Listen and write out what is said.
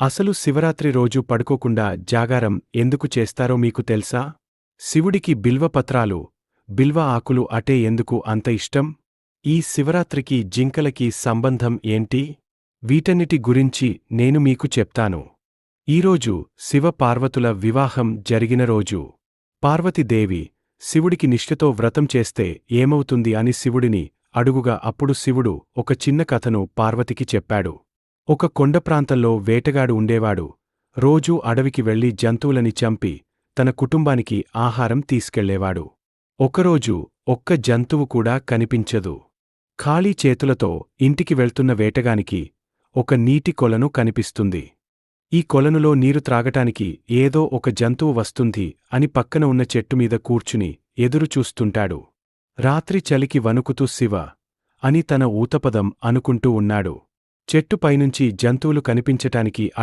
అసలు శివరాత్రి రోజు పడుకోకుండా జాగారం ఎందుకు చేస్తారో మీకు తెలుసా? శివుడికి బిల్వపత్రాలు బిల్వ ఆకులు అటే ఎందుకు అంత ఇష్టం? ఈ శివరాత్రికి జింకలకి సంబంధం ఏంటి? వీటన్నిటి గురించి నేను మీకు చెప్తాను. ఈరోజు శివ పార్వతుల వివాహం జరిగిన రోజు. పార్వతీదేవి శివుడికి నిష్ఠతో వ్రతం చేస్తే ఏమవుతుంది అని శివుడిని అడుగుగా అప్పుడు శివుడు ఒక చిన్న కథను పార్వతికి చెప్పాడు. ఒక కొండ ప్రాంతంలో వేటగాడు ఉండేవాడు. రోజూ అడవికి వెళ్ళి జంతువులని చంపి తన కుటుంబానికి ఆహారం తీసుకెళ్ళేవాడు. ఒకరోజు ఒక్క జంతువు కూడా కనిపించదు. ఖాళీ చేతులతో ఇంటికి వెళ్తున్న వేటగానికి ఒక నీటి కొలను కనిపిస్తుంది. ఈ కొలనులో నీరు త్రాగటానికి ఏదో ఒక జంతువు వస్తుంది అని పక్కన ఉన్న చెట్టుమీద కూర్చుని ఎదురుచూస్తుంటాడు రాత్రి చలికి వణుకుతూ శివ అని తన ఊతపదం అనుకుంటూ ఉన్నాడు. చెట్టు పైనుంచి జంతువులు కనిపించటానికి